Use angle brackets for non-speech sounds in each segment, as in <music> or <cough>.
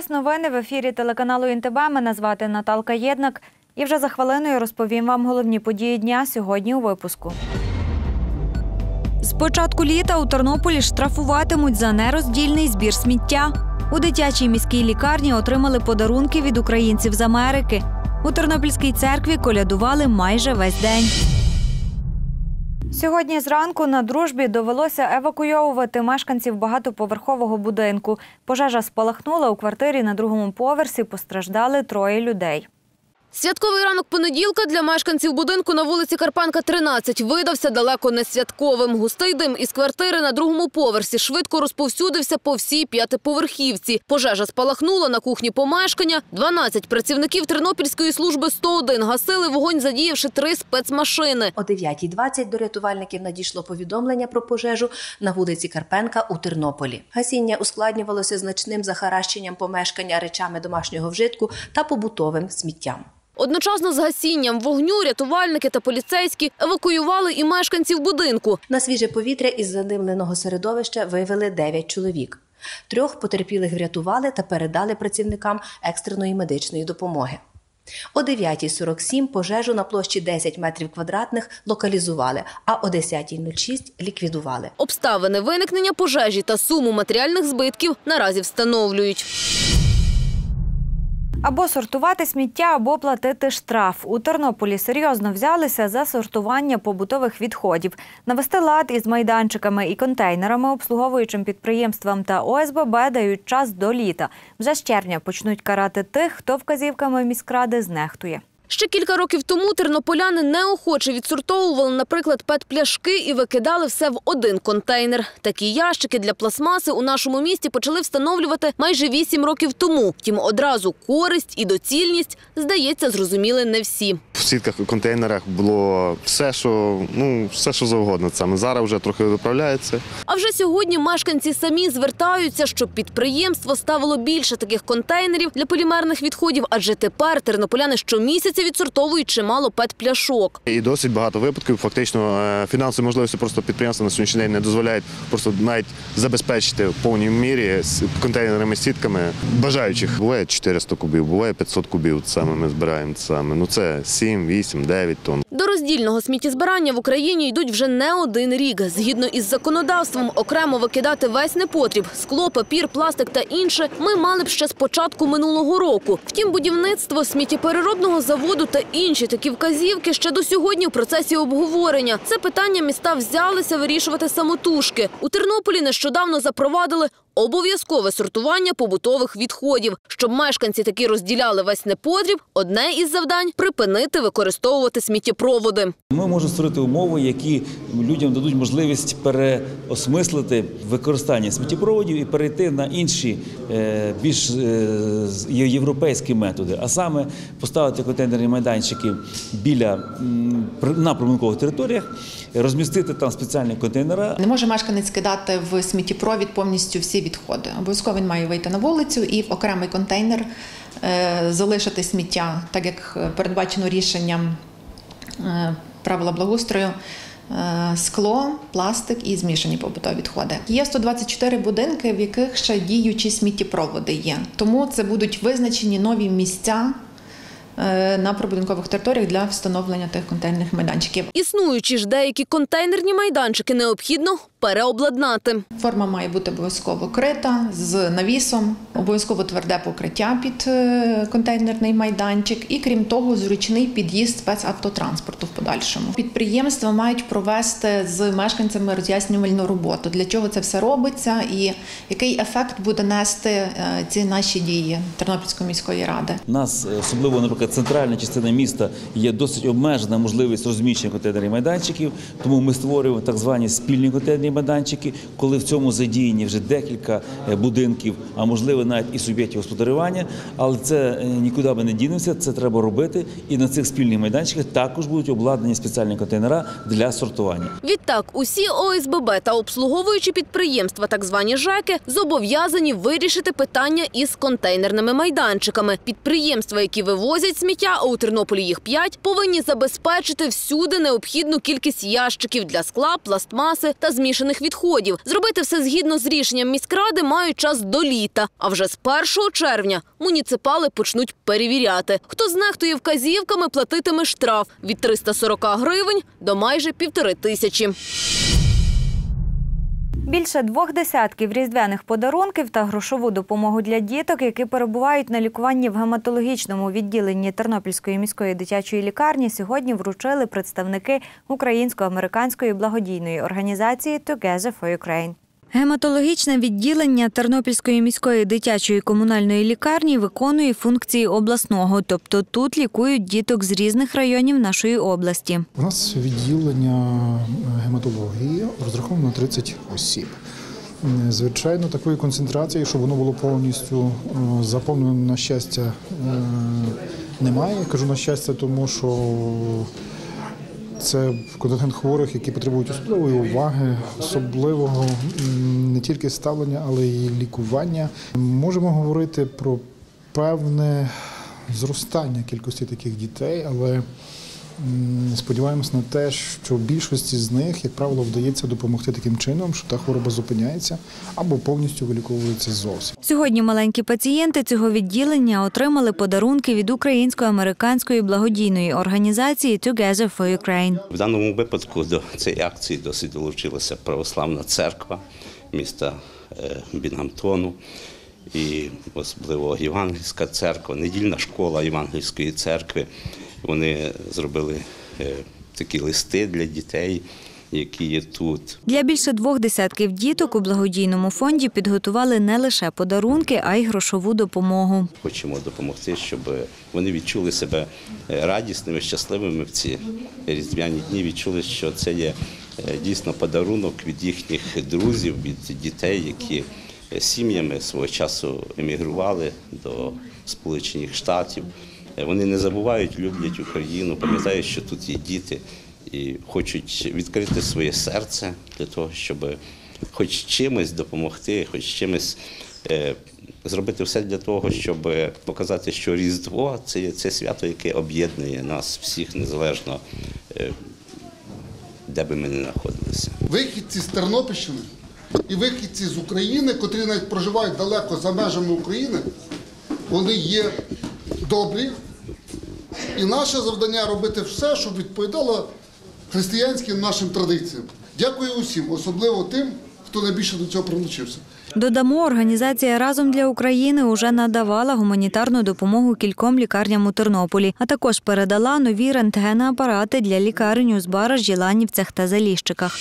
Вас. Новини в ефірі телеканалу ІНТБ. Мене звати Наталка Єднак. І вже за хвилиною розповім вам головні події дня сьогодні у випуску. З початку літа у Тернополі штрафуватимуть за нероздільний збір сміття. У дитячій міській лікарні отримали подарунки від українців з Америки. У Тернопільській церкві колядували майже весь день. Сьогодні зранку на дружбі довелося евакуйовувати мешканців багатоповерхового будинку. Пожежа спалахнула у квартирі на другому поверсі. Постраждали троє людей. Святковий ранок понеділка для мешканців будинку на вулиці Карпанка, 13 видався далеко не святковим. Густий дим із квартири на другому поверсі швидко розповсюдився по всій п'ятиповерхівці. Пожежа спалахнула на кухні помешкання. 12 працівників Тернопільської служби 101 гасили вогонь, задіявши три спецмашини. О 9.20 до рятувальників надійшло повідомлення про пожежу на вулиці Карпенка у Тернополі. Гасіння ускладнювалося значним захаращенням помешкання речами домашнього вжитку та побутовим сміттям. Одночасно з гасінням вогню рятувальники та поліцейські евакуювали і мешканців будинку. На свіже повітря із задимленого середовища вивели 9 чоловік. Трьох потерпілих врятували та передали працівникам екстреної медичної допомоги. О 9.47 пожежу на площі 10 метрів квадратних локалізували, а о 10.06 ліквідували. Обставини виникнення пожежі та суму матеріальних збитків наразі встановлюють. Або сортувати сміття, або платити штраф. У Тернополі серйозно взялися за сортування побутових відходів. Навести лад із майданчиками і контейнерами, обслуговуючим підприємствам та ОСББ дають час до літа. Вже з червня почнуть карати тих, хто вказівками міськради знехтує. Ще кілька років тому тернополяни неохоче відсортовували, наприклад, пет-пляшки і викидали все в один контейнер. Такі ящики для пластмаси у нашому місті почали встановлювати майже вісім років тому. Втім, одразу користь і доцільність, здається, зрозуміли не всі. В сітках і контейнерах було все, що ну все, що завгодно. Саме зараз вже трохи виправляється. А вже сьогодні мешканці самі звертаються, щоб підприємство ставило більше таких контейнерів для полімерних відходів, адже тепер тернополяни щомісяця відсортовують чимало пет-пляшок. І досить багато випадків. Фактично, е, фінансові можливості просто підприємства на сьогоднішній день не дозволяють просто навіть забезпечити в повній мірі з контейнерними сітками бажаючих. Буває 400 кубів, буває 500 кубів. Саме ми збираємо саме. Ну це 7, 8, 9 тонн. До роздільного сміттєзбирання в Україні йдуть вже не один рік. Згідно із законодавством, окремо викидати весь непотріб – скло, папір, пластик та інше – ми мали б ще з початку минулого року. Втім, будівництво сміттєпереробного заводу та інші такі вказівки ще до сьогодні в процесі обговорення. Це питання міста взялися вирішувати самотужки. У Тернополі нещодавно запровадили обов'язкове сортування побутових відходів. Щоб мешканці таки розділяли весь непотріб, одне із завдань – припинити використовувати сміттєпроводи. Ми можемо створити умови, які людям дадуть можливість переосмислити використання сміттєпроводів і перейти на інші е, більш е, європейські методи, а саме поставити контейнерні майданчики біля на прибудинкових територіях, розмістити там спеціальні контейнера, Не може мешканець кидати в сміттєпровід повністю всі відходи. Обов'язково він має вийти на вулицю і в окремий контейнер е, залишити сміття, так як е, передбачено рішенням е, правила благоустрою. Скло, пластик і змішані побутові відходи. Є 124 будинки, в яких ще діючі сміттєпроводи є. Тому це будуть визначені нові місця на прибудинкових територіях для встановлення тих контейнерних майданчиків. Існуючі ж деякі контейнерні майданчики необхідно переобладнати. Форма має бути обов'язково крита з навісом, обов'язково тверде покриття під е, контейнерний майданчик, і крім того, зручний під'їзд спецавтотранспорту в подальшому. Підприємства мають провести з мешканцями роз'яснювальну роботу. Для чого це все робиться, і який ефект буде нести е, ці наші дії Тернопільської міської ради. У нас, е, особливо, наприклад, центральна частина міста є досить обмежена можливість розміщення контейнерних майданчиків, тому ми створюємо так звані спільні контейнерні майданчики, коли в цьому задіяні вже декілька е, будинків, а можливо навіть і суб'єктів господарювання. Але це е, нікуди ми не дінемося, це треба робити. І на цих спільних майданчиках також будуть обладнані спеціальні контейнера для сортування. Відтак, усі ОСББ та обслуговуючі підприємства, так звані ЖЕКи, зобов'язані вирішити питання із контейнерними майданчиками. Підприємства, які вивозять сміття, а у Тернополі їх п'ять, повинні забезпечити всюди необхідну кількість ящиків для скла, пластмаси та змішаних змішаних відходів. Зробити все згідно з рішенням міськради мають час до літа. А вже з 1 червня муніципали почнуть перевіряти. Хто знехтує вказівками, платитиме штраф від 340 гривень до майже півтори тисячі. Більше двох десятків різдвяних подарунків та грошову допомогу для діток, які перебувають на лікуванні в гематологічному відділенні Тернопільської міської дитячої лікарні, сьогодні вручили представники українсько-американської благодійної організації Together for Ukraine. Гематологічне відділення Тернопільської міської дитячої комунальної лікарні виконує функції обласного, тобто тут лікують діток з різних районів нашої області. У нас відділення гематології розраховано на 30 осіб. Е, Звичайно, такої концентрації, щоб воно було повністю е, заповнено на щастя, е, немає. Кажу на щастя, тому що це контингент хворих, які потребують особливої уваги, особливого не тільки ставлення, але й лікування. Можемо говорити про певне зростання кількості таких дітей, але сподіваємось на те, що більшості з них, як правило, вдається допомогти таким чином, що та хвороба зупиняється або повністю виліковується зовсім. Сьогодні маленькі пацієнти цього відділення отримали подарунки від українсько-американської благодійної організації Together for Ukraine. В даному випадку до цієї акції досить долучилася православна церква міста е, Бінгамтону і особливо Євангельська церква, недільна школа Євангельської церкви. Вони зробили е, такі листи для дітей, які є тут. Для більше двох десятків діток у благодійному фонді підготували не лише подарунки, а й грошову допомогу. Хочемо допомогти, щоб вони відчули себе е, радісними, щасливими в ці різдвяні дні. Відчули, що це є е, дійсно подарунок від їхніх друзів, від дітей, які сім'ями свого часу емігрували до Сполучених Штатів. Е, Вони не забувають, люблять Україну, пам'ятають, що тут є діти і хочуть відкрити своє серце для того, щоб хоч чимось допомогти, хоч чимось е, зробити все для того, щоб показати, що Різдво це це свято, яке об'єднує нас всіх незалежно, е, де би ми не знаходилися. вихідці з Тернопільщини і вихідці з України, котрі навіть проживають далеко за межами України, вони є добрі. І наше завдання робити все, щоб відповідало християнським нашим традиціям. Дякую усім, особливо тим, хто найбільше до цього прилучився. Додамо, організація разом для України уже надавала гуманітарну допомогу кільком лікарням у Тернополі, а також передала нові рентгеноапарати для лікарень у Збаражі, Ланівцях та Заліщиках.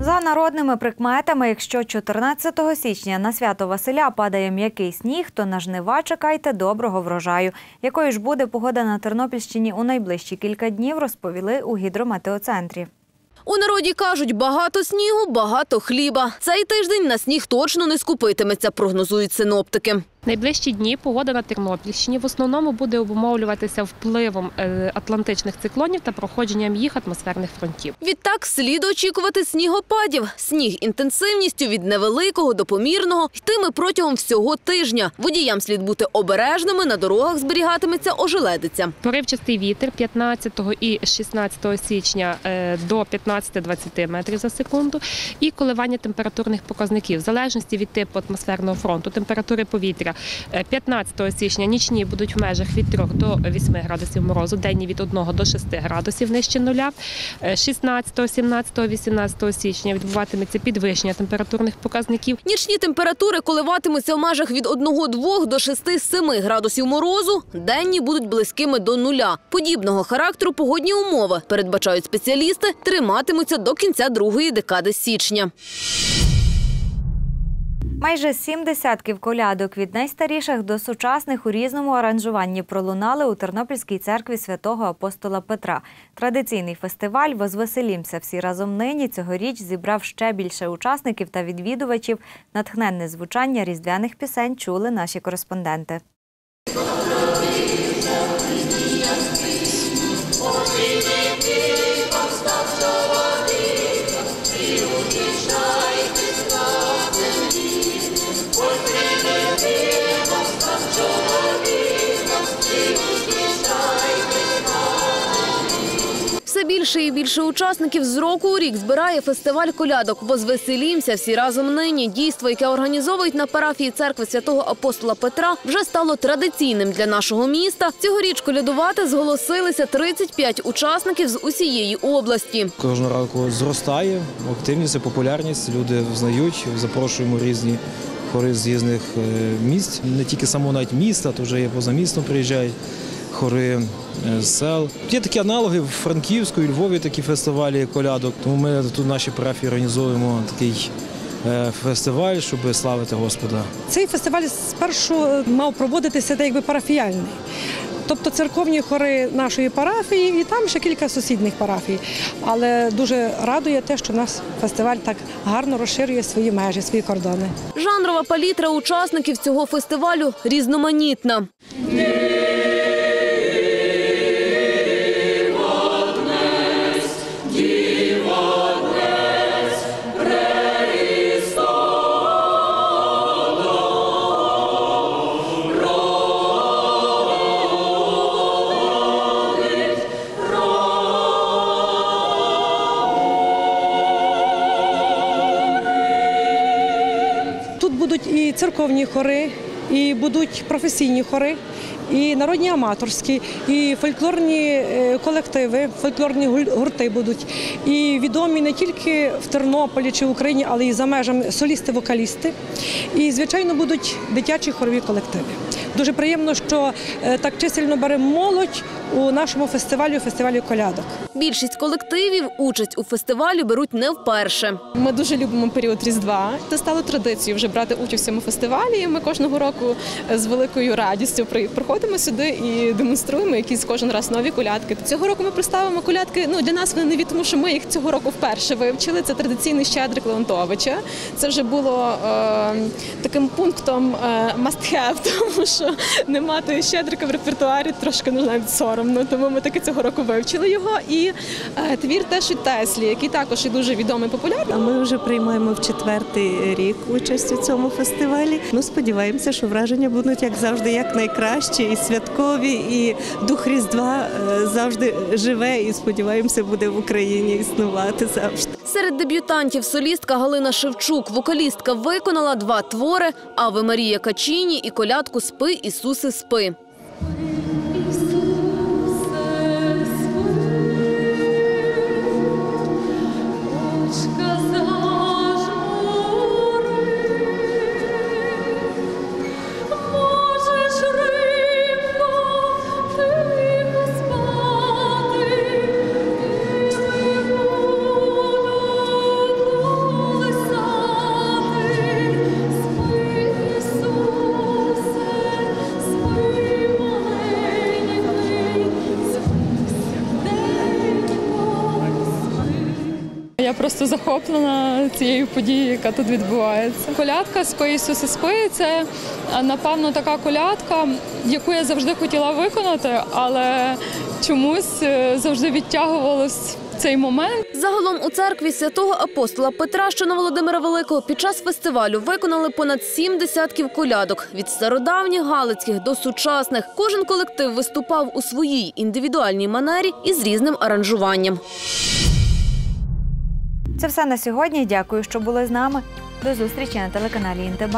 За народними прикметами, якщо 14 січня на свято Василя падає м'який сніг, то на жнива чекайте доброго врожаю. Якою ж буде погода на Тернопільщині у найближчі кілька днів, розповіли у гідрометеоцентрі. У народі кажуть, багато снігу, багато хліба. Цей тиждень на сніг точно не скупитиметься, прогнозують синоптики. Найближчі дні погода на Тернопільщині в основному буде обумовлюватися впливом е, атлантичних циклонів та проходженням їх атмосферних фронтів. Відтак слід очікувати снігопадів. Сніг інтенсивністю від невеликого до помірного йтиме протягом всього тижня. Водіям слід бути обережними, на дорогах зберігатиметься ожеледиця. Поривчастий вітер 15 і 16 січня е, до 15-20 метрів за секунду і коливання температурних показників в залежності від типу атмосферного фронту, температури повітря. Е, 15 січня нічні будуть в межах від 3 до 8 градусів морозу, денні від 1 до 6 градусів нижче нуля. Е, 16, 17, 18 січня відбуватиметься підвищення температурних показників. Нічні температури коливатимуться в межах від 1,2 до 6-7 градусів морозу. Денні будуть близькими до нуля. Подібного характеру погодні умови, передбачають спеціалісти, триматимуться до кінця другої декади січня. Майже сім десятків колядок від найстаріших до сучасних у різному аранжуванні пролунали у Тернопільській церкві святого апостола Петра. Традиційний фестиваль Возвеселімся всі разом нині цьогоріч зібрав ще більше учасників та відвідувачів. Натхненне звучання різдвяних пісень чули наші кореспонденти. Більше і більше учасників з року у рік збирає фестиваль колядок. Возвеселімся всі разом нині. Дійство, яке організовують на парафії церкви святого апостола Петра, вже стало традиційним для нашого міста. Цьогоріч колядувати зголосилися 35 учасників з усієї області. Кожного року зростає активність, популярність. Люди знають, запрошуємо різні хори з різних е, місць. Не тільки самого навіть міста, то вже є поза містом приїжджають хори е, з сел. Є такі аналоги в Франківську, і Львові такі фестивалі колядок. Тому ми тут в нашій парафії організовуємо такий е, фестиваль, щоб славити Господа. Цей фестиваль спершу мав проводитися так якби парафіяльний. Тобто церковні хори нашої парафії і там ще кілька сусідніх парафій. Але дуже радує те, що у нас фестиваль так гарно розширює свої межі, свої кордони. Жанрова палітра учасників цього фестивалю різноманітна. Будуть і церковні хори, і будуть професійні хори, і народні аматорські, і фольклорні е, колективи, фольклорні гурти будуть. І відомі не тільки в Тернополі чи в Україні, але й за межами солісти-вокалісти. І, звичайно, будуть дитячі хорові колективи. Дуже приємно, що е, так чисельно бере молодь у нашому фестивалі, фестивалі колядок. Більшість колективів участь у фестивалі беруть не вперше. Ми дуже любимо період Різдва. Це стало традицією вже брати участь в цьому фестивалі. Ми кожного року з великою радістю при- приходимо сюди і демонструємо якісь кожен раз нові колядки. Цього року ми представимо колядки. Ну для нас вони нові, тому що ми їх цього року вперше вивчили. Це традиційний щедрик Леонтовича. Це вже було е, таким пунктом е, must have, <laughs> тому що <laughs> не мати щедрика в репертуарі трошки ну, навіть соромно. Тому ми таки цього року вивчили його. І е, твір теж від Теслі, який також і дуже відомий популярний. А ми вже приймаємо в четвертий рік участь у цьому фестивалі. Ну сподіваємося, що враження будуть як завжди, як найкращі, і святкові, і дух Різдва е, завжди живе. І сподіваємося, буде в Україні існувати завжди. Серед дебютантів солістка Галина Шевчук, вокалістка виконала два твори Аве Марія Качіні і колядку Спи, Ісусе, спи. Просто захоплена цією подією, яка тут відбувається. Колядка «Спи, Ісусе, спи» – це напевно така колядка, яку я завжди хотіла виконати, але чомусь е, завжди відтягувалось цей момент. Загалом у церкві святого апостола Петра, що на Володимира Великого, під час фестивалю виконали понад сім десятків колядок від стародавніх галицьких до сучасних. Кожен колектив виступав у своїй індивідуальній манері і з різним аранжуванням. Це все на сьогодні. Дякую, що були з нами. До зустрічі на телеканалі ІНТБ.